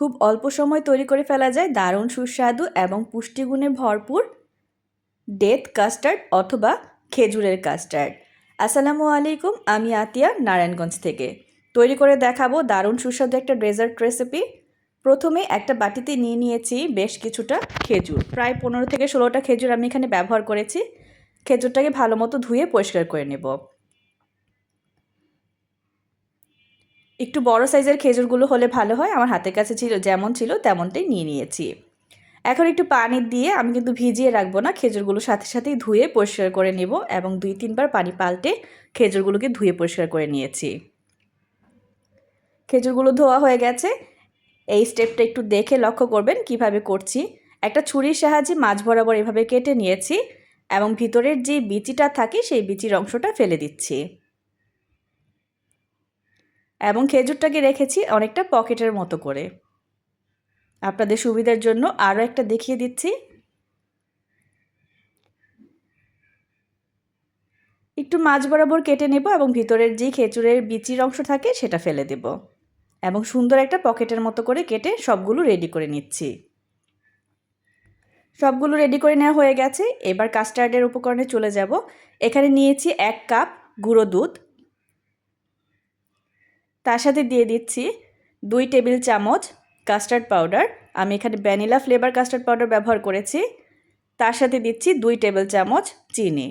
খুব অল্প সময় তৈরি করে ফেলা যায়, দারুণ সুস্বাদু এবং পুষ্টিগুণে ভরপুর ডেথ কাস্টার্ড অথবা খেজুরের কাস্টার্ড। আসসালামু আলাইকুম, আমি আতিয়া, নারায়ণগঞ্জ থেকে। তৈরি করে দেখাবো দারুণ সুস্বাদু একটা ডেজার্ট রেসিপি। প্রথমে একটা বাটিতে নিয়ে নিয়েছি বেশ কিছুটা খেজুর। প্রায় পনেরো থেকে ষোলোটা খেজুর আমি এখানে ব্যবহার করেছি। খেজুরটাকে ভালো মতো ধুয়ে পরিষ্কার করে নেব। একটু বড় সাইজের খেজুরগুলো হলে ভালো হয়, আমার হাতের কাছে ছিল, যেমন ছিল তেমনটাই নিয়ে নিয়েছি। এখন একটু পানি দিয়ে আমি কিন্তু ভিজিয়ে রাখব না, খেজুরগুলো সাথে সাথেই ধুয়ে পরিষ্কার করে নেব এবং দুই তিনবার পানি পাল্টে খেজুরগুলোকে ধুয়ে পরিষ্কার করে নিয়েছি। খেজুরগুলো ধোয়া হয়ে গেছে, এই স্টেপটা একটু দেখে লক্ষ্য করবেন কীভাবে করছি। একটা ছুরির সাহায্যে মাছ বরাবর এভাবে কেটে নিয়েছি এবং ভিতরের যে বিচিটা থাকে, সেই বিচির অংশটা ফেলে দিচ্ছি। এবং খেজুরটাকে রেখেছি অনেকটা পকেটের মতো করে। আপনাদের সুবিধার জন্য আরও একটা দেখিয়ে দিচ্ছি। একটু মাছ বরাবর কেটে নেব এবং ভিতরের যে খেজুরের বিচির অংশ থাকে সেটা ফেলে দেব। এবং সুন্দর একটা পকেটের মতো করে কেটে সবগুলো রেডি করে নিচ্ছি। সবগুলো রেডি করে নেওয়া হয়ে গেছে। এবার কাস্টার্ডের উপকরণে চলে যাব। এখানে নিয়েছি এক কাপ গুঁড়ো দুধ। তার সাথে দিয়ে দিচ্ছি দুই টেবিল চামচ কাস্টার্ড পাউডার। আমি এখানে ভ্যানিলা ফ্লেভার কাস্টার্ড পাউডার ব্যবহার করেছি। তার সাথে দিচ্ছি দুই টেবিল চামচ চিনি।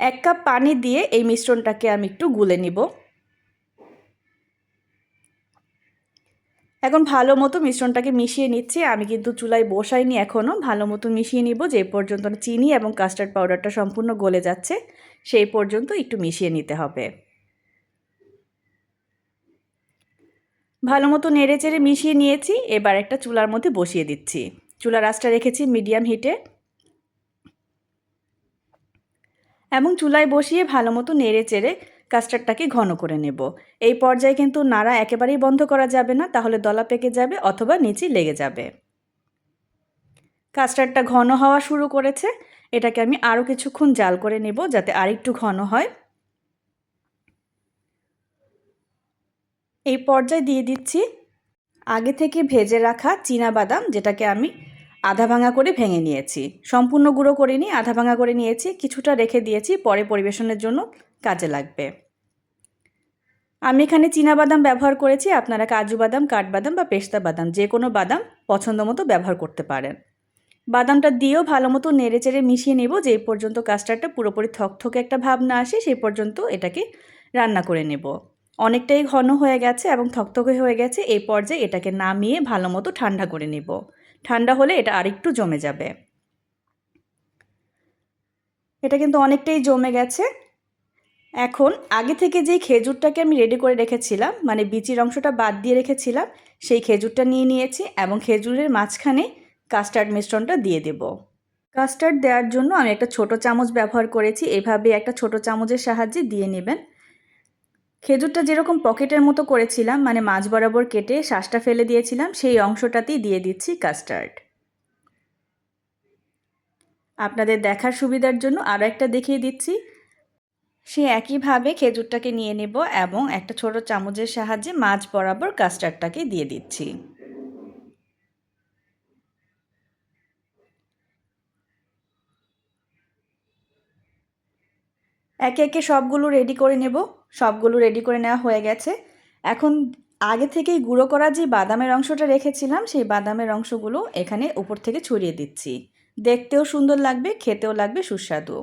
এক কাপ পানি দিয়ে এই মিশ্রণটাকে আমি একটু গুলে নিব। এখন ভালো মতো মিশ্রণটাকে মিশিয়ে নিচ্ছি। আমি কিন্তু চুলায় বসাইনি এখনও ভালো মতো মিশিয়ে নিব যে পর্যন্ত চিনি এবং কাস্টার্ড পাউডারটা সম্পূর্ণ গলে যাচ্ছে। সেই পর্যন্ত একটু মিশিয়ে নিতে হবে। ভালো মতো নেড়ে চেড়ে মিশিয়ে নিয়েছি, এবার একটা চুলার মধ্যে বসিয়ে দিচ্ছি। চুলার আঁচটা রেখেছি মিডিয়াম হিটে। এবং চুলায় বসিয়ে ভালো মতো নেড়ে চেড়ে কাস্টার্ডটাকে ঘন করে নেব। এই পর্যায়ে কিন্তু নাড়া একেবারেই বন্ধ করা যাবে না, তাহলে দলা পেকে যাবে অথবা নিচে লেগে যাবে। কাস্টার্ডটা ঘন হওয়া শুরু করেছে। এটাকে আমি আরও কিছুক্ষণ জাল করে নেব যাতে আরেকটু ঘন হয়। এই পর্যায়ে দিয়ে দিচ্ছি আগে থেকে ভেজে রাখা বাদাম, যেটাকে আমি আধা ভাঙা করে ভেঙে নিয়েছি। সম্পূর্ণ গুঁড়ো করিনি আধা ভাঙা করে নিয়েছি। কিছুটা রেখে দিয়েছি, পরে পরিবেশনের জন্য কাজে লাগবে। আমি এখানে বাদাম ব্যবহার করেছি। আপনারা কাজু বাদাম কাঠবাদাম বা পেস্তা বাদাম, যে কোনো বাদাম পছন্দ মতো ব্যবহার করতে পারেন। বাদামটা দিয়েও ভালো মতো নেড়ে চেড়ে মিশিয়ে নেব যে পর্যন্ত কাস্টারটা পুরোপুরি থকথকে একটা ভাব না আসে, সেই পর্যন্ত এটাকে রান্না করে নেব। অনেকটাই ঘন হয়ে গেছে এবং থকথকে হয়ে গেছে, এই পর্যায়ে এটাকে নামিয়ে ভালো মতো ঠান্ডা করে নেব। ঠান্ডা হলে এটা আরেকটু জমে যাবে। এটা কিন্তু অনেকটাই জমে গেছে। এখন আগে থেকে যে খেজুরটাকে আমি রেডি করে রেখেছিলাম মানে বিচির অংশটা বাদ দিয়ে রেখেছিলাম, সেই খেজুরটা নিয়ে নিয়েছি এবং খেজুরের মাঝখানে কাস্টার্ড মিশ্রণটা দিয়ে দেব। কাস্টার্ড দেওয়ার জন্য আমি একটা ছোট চামচ ব্যবহার করেছি। এভাবে একটা ছোট চামচের সাহায্যে দিয়ে নেবেন। খেজুরটা যেরকম পকেটের মতো করেছিলাম মানে মাছ বরাবর কেটে শ্বাসটা ফেলে দিয়েছিলাম, সেই অংশটাতেই দিয়ে দিচ্ছি কাস্টার্ড। আপনাদের দেখার সুবিধার জন্য আরও একটা দেখিয়ে দিচ্ছি। সে একইভাবে খেজুরটাকে নিয়ে নেব এবং একটা ছোট চামচের সাহায্যে মাছ বরাবর কাস্টার্ডটাকে দিয়ে দিচ্ছি। একে একে সবগুলো রেডি করে নেব। সবগুলো রেডি করে নেওয়া হয়ে গেছে। এখন আগে থেকেই গুঁড়ো করা যে বাদামের অংশটা রেখেছিলাম, সেই বাদামের অংশগুলো এখানে উপর থেকে ছড়িয়ে দিচ্ছি। দেখতেও সুন্দর লাগবে, খেতেও লাগবে, সুস্বাদু।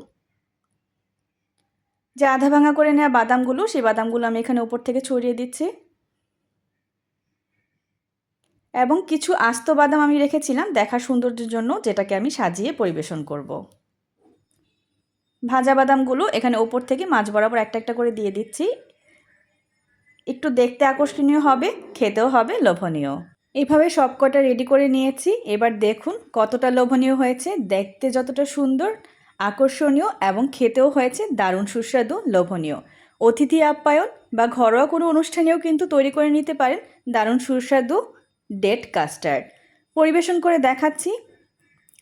যে আধা ভাঙা করে নেওয়া বাদামগুলো, সেই বাদামগুলো আমি এখানে উপর থেকে ছড়িয়ে দিচ্ছি। এবং কিছু আস্ত বাদাম আমি রেখেছিলাম, দেখার সৌন্দর্যের জন্য যেটাকে আমি সাজিয়ে পরিবেশন করব। ভাজা বাদামগুলো এখানে ওপর থেকে মাছ বরাবর একটা একটা করে দিয়ে দিচ্ছি। একটু দেখতে আকর্ষণীয় হবে, খেতেও হবে, লোভনীয়। এইভাবে সব কটা রেডি করে নিয়েছি। এবার দেখুন কতটা লোভনীয় হয়েছে। দেখতে যতটা সুন্দর, আকর্ষণীয় এবং খেতেও হয়েছে, দারুণ সুস্বাদু, লোভনীয়। অতিথি আপ্যায়ন বা ঘরোয়া কোনো অনুষ্ঠানেও কিন্তু তৈরি করে নিতে পারেন দারুণ সুস্বাদু ডেট কাস্টার্ড। পরিবেশন করে দেখাচ্ছি।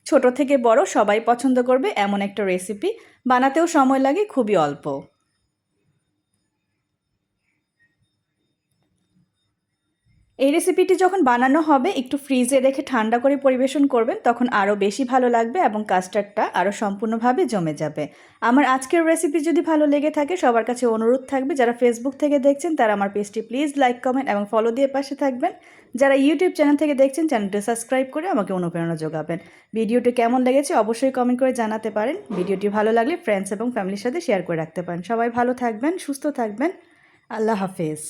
ছোট থেকে বড় সবাই পছন্দ করবে এমন একটা রেসিপি বানাতেও সময় লাগে খুবই অল্প। এই রেসিপিটি যখন বানানো হবে, একটু ফ্রিজে রেখে ঠান্ডা করে পরিবেশন করবেন, তখন আরও বেশি ভালো লাগবে এবং কাস্টার্ডটা আরও সম্পূর্ণভাবে জমে যাবে। আমার আজকের রেসিপি যদি ভালো লেগে থাকে, সবার কাছে অনুরোধ থাকবে, যারা ফেসবুক থেকে দেখছেন, তারা আমার পেজটি প্লিজ লাইক কমেন্ট এবং ফলো দিয়ে পাশে থাকবেন। যারা ইউটিউব চ্যানেল থেকে দেখছেন চ্যানেলটি সাবস্ক্রাইব করে আমাকে অনুপ্রেরণা যোগাবেন। ভিডিওটি কেমন লেগেছে, অবশ্যই কমেন্ট করে জানাতে পারেন। ভিডিওটি ভালো লাগলে ফ্রেন্ডস এবং ফ্যামিলির সাথে শেয়ার করে রাখতে পারেন। সবাই ভালো থাকবেন, সুস্থ থাকবেন। আল্লাহ হাফেজ।